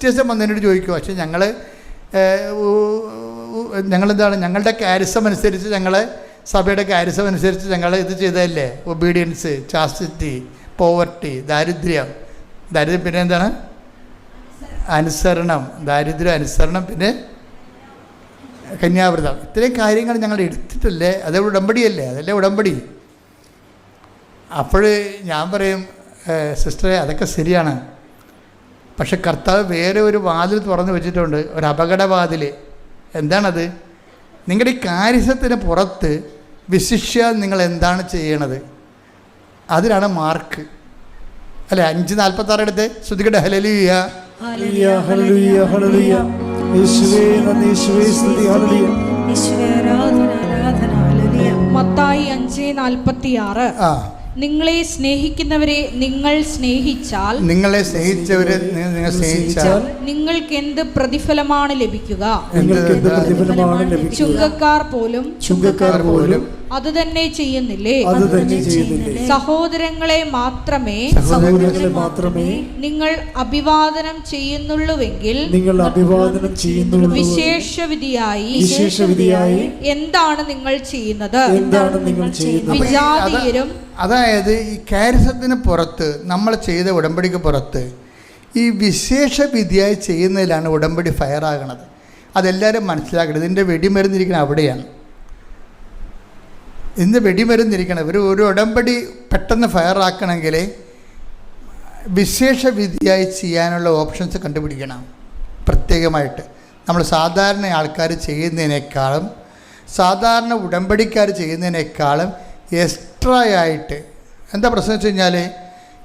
Sisters വന്നതിനോട് ചോദിക്കും പക്ഷേ ഞങ്ങൾ ഞങ്ങളെന്താണ്? ഞങ്ങളുടെ കാരിസം അനുസരിച്ച് ഞങ്ങൾ സഭയുടെ കാരിസം അനുസരിച്ച് ഞങ്ങൾ ഇത് ചെയ്തതല്ലേ? ഒബീഡിയൻസ് ചാസ്റ്റിറ്റി പോവർട്ടി ദാരിദ്ര്യം. ദാരിദ്ര്യം പിന്നെ എന്താണ്? അനുസരണം. ദാരിദ്ര്യം അനുസരണം പിന്നെ കന്യാവൃതം. ഇത്രയും കാര്യങ്ങൾ ഞങ്ങൾ എടുത്തിട്ടല്ലേ? അത് ഉടമ്പടിയല്ലേ? അതല്ലേ ഉടമ്പടി. അപ്പോൾ ഞാൻ പറയും "ഏഹ്, സിസ്റ്ററെ അതൊക്കെ ശരിയാണ്. പക്ഷെ കർത്താവ് വേറെ ഒരു വാതിൽ തുറന്നു വെച്ചിട്ടുണ്ട് ഒരു അപകടവാതിൽ എന്താണത്? നിങ്ങളുടെ ഈ കാര്യസത്തിന് പുറത്ത് വിശിഷ്യ നിങ്ങൾ എന്താണ് ചെയ്യണത്? അതിനാണ് മാർക്ക്. അല്ലെ? അഞ്ച് നാൽപ്പത്താറ് എടുത്ത് ശ്രുതികയുടെ ഹലലിയ ഹല്ലേലൂയ, ഹല്ലേലൂയ, ഹല്ലേലൂയ. യേശുവേ നന്ദി, സ്തുതി, ഹല്ലേലൂയ. യേശുവേ ആരാധന ആരാധന. ഹല്ലേലൂയ. മത്തായി അഞ്ച് നാൽപ്പത്തി ആറ് ആ. നിങ്ങളെ സ്നേഹിക്കുന്നവരെ നിങ്ങൾ സ്നേഹിച്ചാൽ നിങ്ങളെ സ്നേഹിച്ചവരെ നിങ്ങൾ സ്നേഹിച്ചാൽ നിങ്ങൾക്ക് എന്ത് പ്രതിഫലമാണ് ലഭിക്കുക? നിങ്ങൾക്ക് എന്ത് പ്രതിഫലമാണ് ലഭിക്കുക ചുങ്കക്കാർ പോലും ചുങ്കക്കാർ പോലും അത് തന്നെ ചെയ്യുന്നില്ലേ? അത് തന്നെ ചെയ്യുന്നില്ലേ സഹോദരങ്ങളെ മാത്രമേ സഹോദരങ്ങളെ മാത്രമേ നിങ്ങൾ അഭിവാദനം ചെയ്യുന്നുള്ളുവെങ്കിൽ നിങ്ങൾ അഭിവാദനം ചെയ്യുന്നുള്ളൂ വിശേഷവിധിയായി വിശേഷവിധിയായി എന്താണ് നിങ്ങൾ ചെയ്യുന്നത്? എന്താണ് നിങ്ങൾ ചെയ്യുന്നത്? വിജാതീയരും അതായത് ഈ കാരിസത്തിന് പുറത്ത് നമ്മൾ ചെയ്ത ഉടമ്പടിക്ക് പുറത്ത് ഈ വിശേഷ വിധിയായി ചെയ്യുന്നതിലാണ് ഉടമ്പടി ഫയറാകണത്. അതെല്ലാവരും മനസ്സിലാക്കണം. ഇതിന്റെ വെടിമരുന്നിരിക്കുന്നത് അവിടെയാണ്. ഇന്ന് വെടിമരുന്നിരിക്കണം. ഒരു ഒരു ഉടമ്പടി പെട്ടെന്ന് ഫയറാക്കണമെങ്കിൽ വിശേഷ വിധിയായി ചെയ്യാനുള്ള ഓപ്ഷൻസ് കണ്ടുപിടിക്കണം പ്രത്യേകമായിട്ട്. നമ്മൾ സാധാരണ ആൾക്കാർ ചെയ്യുന്നതിനേക്കാളും സാധാരണ ഉടമ്പടിക്കാർ ചെയ്യുന്നതിനേക്കാളും എക്സ്ട്രാ ആയിട്ട് എന്താ പ്രശ്നം വെച്ച് കഴിഞ്ഞാൽ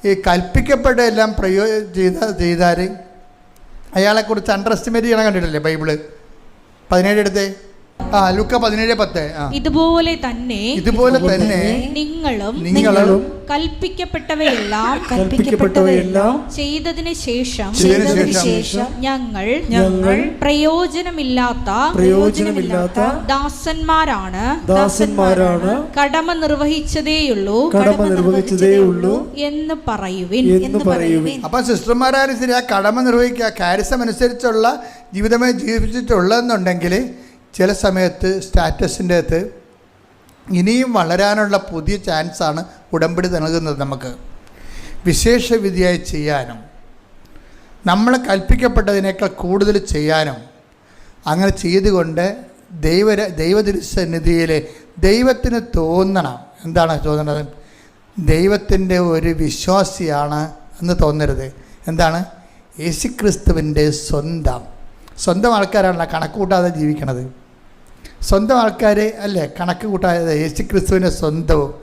ഈ കൽപ്പിക്കപ്പെട്ട എല്ലാം പ്രയോ ചെയ്ത ചെയ്താൽ അയാളെക്കുറിച്ച് അണ്ടർ എസ്റ്റിമേറ്റ് ചെയ്യണം കണ്ടിട്ടില്ലേ ബൈബിൾ? പതിനേഴ് എടുത്തേ. ആ ലുക്ക പതിനേഴ് പത്ത്. ഇതുപോലെ തന്നെ ഇതുപോലെ തന്നെ നിങ്ങളും നിങ്ങളും കൽപ്പിക്കപ്പെട്ടവയെല്ലാം കൽപ്പിക്കപ്പെട്ടവയെല്ലാം ചെയ്തതിനു ശേഷം ശേഷം ഞങ്ങൾ ഞങ്ങൾ പ്രയോജനമില്ലാത്ത പ്രയോജനമില്ലാത്ത ദാസന്മാരാണ്. ദാസന്മാരാണ് കടമ നിർവഹിച്ചതേയുള്ളൂ. കടമ നിർവഹിച്ചതേയുള്ളൂ എന്ന് പറയുവിൻ. എന്ന് പറയുവിൻ. അപ്പോൾ സിസ്റ്റർമാരായാലും ശരി ആ കടമ നിർവഹിക്കുക കാരിസം അനുസരിച്ചുള്ള ജീവിതമേ ജീവിച്ചിട്ടുള്ളതെന്നുണ്ടെങ്കിൽ ചില സമയത്ത് സ്റ്റാറ്റസിന്റെ അകത്ത് ഇനിയും വളരാനുള്ള പുതിയ ചാൻസാണ് ഉടമ്പടി നൽകുന്നത് നമുക്ക്. വിശേഷവിധിയായി ചെയ്യാനും നമ്മളെ കൽപ്പിക്കപ്പെട്ടതിനേക്കാൾ കൂടുതൽ ചെയ്യാനും അങ്ങനെ ചെയ്തുകൊണ്ട് ദൈവ ദൈവതിരുസന്നിധിയിൽ ദൈവത്തിന് തോന്നണം. എന്താണ് തോന്നുന്നത് ദൈവത്തിന്റെ ഒരു വിശ്വാസിയാണ് എന്ന് തോന്നരുത്. എന്താണ്? യേശുക്രിസ്തുവിന്റെ സ്വന്തം. സ്വന്തം ആൾക്കാരാണല്ലോ കണക്കുകൂട്ടാതെ ജീവിക്കണത്. സ്വന്തം ആൾക്കാർ അല്ലേ കണക്ക് കൂട്ടാതെ യേശു ക്രിസ്തുവിനെ സ്വന്തവും.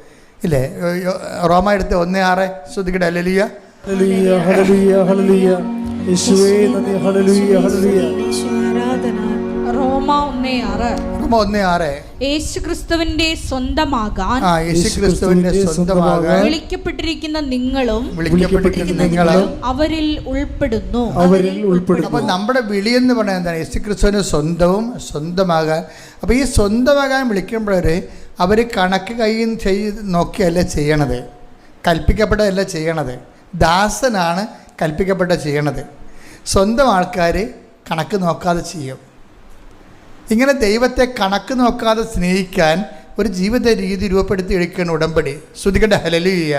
ഇല്ലേ? റോമ എടുത്ത് ഒന്ന് ആറ് ശ്രദ്ധിക്കട്ടെ. Alleluia hallelujah, hallelujah, hallelujah. യേശുവേ നന്ദി, ഹല്ലേലൂയ, ഹല്ലേലൂയ. യേശുവേ ആരാധന. റോമ ഒന്നേ ആറ്. ഒന്ന് ആറ്. യേശുക്രിസ്തുവിന്റെ സ്വന്തമാകാൻ ആ യേശുക്രിസ്തുവിന്റെ സ്വന്തമാകാൻ വിളിക്കപ്പെട്ടിരിക്കുന്ന നിങ്ങളും വിളിക്കപ്പെട്ടിരിക്കുന്ന നിങ്ങളും അവരിൽ ഉൾപ്പെടുന്നു. അവരിൽ ഉൾപ്പെടുന്നു. അപ്പോൾ നമ്മുടെ വിളി എന്ന് പറയുന്നത് എന്താണ്? യേശുക്രിസ്തുവിന് സ്വന്തവും സ്വന്തമാകാൻ. അപ്പോൾ ഈ സ്വന്തമാകാൻ വിളിക്കുമ്പോഴേ അവർ കണക്ക് കൈ ചെയ്ത് നോക്കിയല്ല ചെയ്യണത്? കൽപ്പിക്കപ്പെട്ടതല്ല ചെയ്യണത്? ദാസനാണ് കൽപ്പിക്കപ്പെട്ട ചെയ്യണത്. സ്വന്തം ആൾക്കാർ കണക്ക് നോക്കാതെ ചെയ്യും. ഇങ്ങനെ ദൈവത്തെ കണക്ക് നോക്കാതെ സ്നേഹിക്കാൻ ഒരു ജീവിത രീതി രൂപപ്പെടുത്തി എടുക്കുകയാണ് ഉടമ്പടി. ശ്രുതികണ്ട ഹലലിയ.